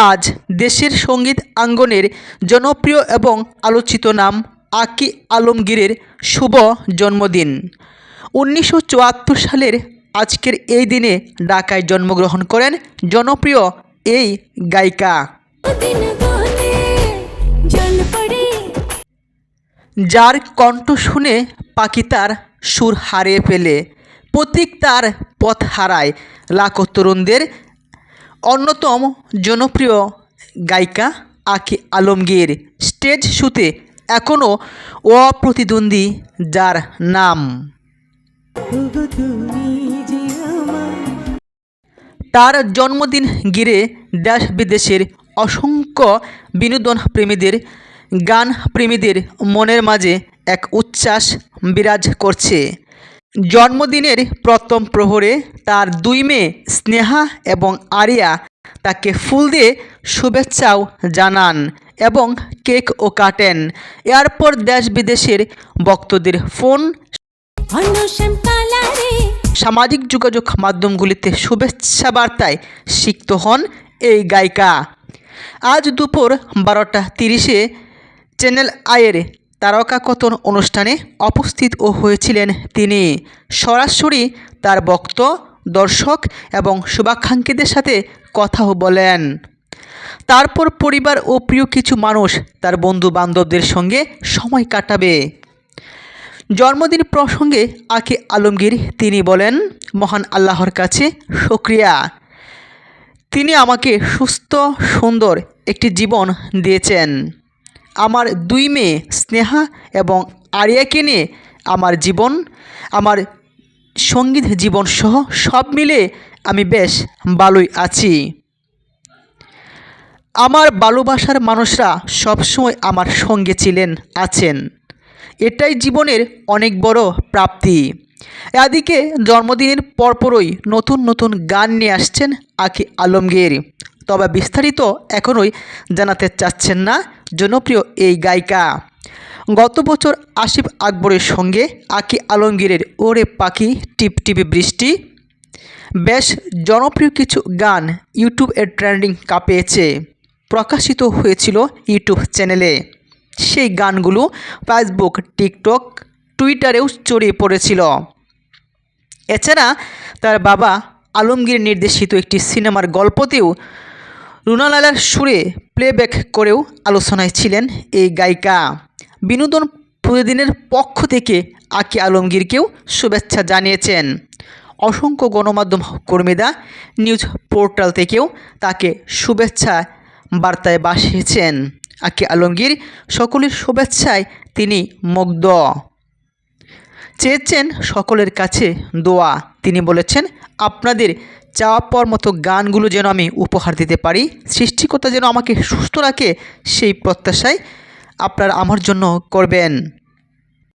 আজ দেশের সংগীত আঙ্গনের জনপ্রিয় এবং আলোচিত নাম আকি আলমগীরের শুভ জন্মদিন। উনিশশো চুয়াত্তর সালের আজকের এই দিনে ঢাকায় জন্মগ্রহণ করেন জনপ্রিয় এই গায়িকা। যার কণ্ঠ শুনে পাখি তার সুর হারিয়ে ফেলে, প্রতীক তার পথ হারায়, লাখো তরুণদের অন্যতম জনপ্রিয় গায়িকা আকি আলমগীর স্টেজ শুতে এখনও অপ্রতিদ্বন্দ্বী যার নাম। তার জন্মদিন ঘিরে দেশ বিদেশের অসংখ্য বিনোদন প্রেমীদের, গান প্রেমীদের মনের মাঝে এক উচ্ছ্বাস বিরাজ করছে। জন্মদিনের প্রথম প্রহরে তার দুই মেয়ে স্নেহা এবং আরিয়া তাকে ফুল দিয়ে শুভেচ্ছাও জানান এবং কেকও কাটেন। এরপর দেশ বিদেশের ভক্তদের ফোন সামাজিক যোগাযোগ মাধ্যমগুলিতে শুভেচ্ছা বার্তায় সিক্ত হন এই গায়িকা। আজ দুপুর বারোটা তিরিশে চ্যানেল আয়ের তারকাকথন অনুষ্ঠানে উপস্থিত ও হয়েছিলেন তিনি। সরাসরি তার বক্ত, দর্শক এবং শুভাকাঙ্ক্ষীদের সাথে কথাও বলেন। তারপর পরিবার ও প্রিয় কিছু মানুষ তার বন্ধু বান্ধবদের সঙ্গে সময় কাটাবে। জন্মদিন প্রসঙ্গে আকে আলমগীর তিনি বলেন, মহান আল্লাহর কাছে শুক্রিয়া। তিনি আমাকে সুস্থ, সুন্দর একটি জীবন দিয়েছেন। আমার দুই মেয়ে স্নেহা এবং আরিয়াকে নিয়ে আমার জীবন, আমার সংগীত জীবন সহ সব মিলে আমি বেশ ভালোই আছি। আমার ভালোবাসার মানুষরা সবসময় আমার সঙ্গে ছিলেন, আছেন। এটাই জীবনের অনেক বড় প্রাপ্তি। এদিকে জন্মদিনের পরপরই নতুন নতুন গান নিয়ে আসছেন আকি আলমগীর। তবে বিস্তারিত এখনই জানাতে চাচ্ছেন না জনপ্রিয় এই গায়িকা। গত বছর আসিফ আকবরের সঙ্গে আকি আলমগীরের ওরে পাখি, টিপ টিপি বৃষ্টি। বেশ জনপ্রিয় কিছু গান ইউটিউবে ট্রেন্ডিং কাঁপিয়েছে প্রকাশিত হয়েছিল ইউটিউব চ্যানেলে। সেই গানগুলো ফেসবুক টিকটক টুইটারেও ছড়িয়ে পড়েছিল। এছাড়া তার বাবা আলমগীর নির্দেশিত একটি সিনেমার গল্পতেও রুনালালার সুরে প্লেব্যাক করেও আলোচনায় ছিলেন এই গায়িকা। বিনোদন প্রতিদিনের পক্ষ থেকে আকি আলমগীরকেও শুভেচ্ছা জানিয়েছেন। অসংখ্য গণমাধ্যম কর্মীরা নিউজ পোর্টাল থেকেও তাকে শুভেচ্ছা বার্তায় বাসিয়েছেন। আকি আলমগীর সকলের শুভেচ্ছায় তিনি মুগ্ধ। চেয়েছেন সকলের কাছে দোয়া। তিনি বলেছেন, আপনাদের চাওয়া পর মতো গানগুলো যেন আমি উপহার দিতে পারি, সৃষ্টিকর্তা যেন আমাকে সুস্থ রাখে, সেই প্রত্যাশায় আপনারা আমার জন্য করবেন।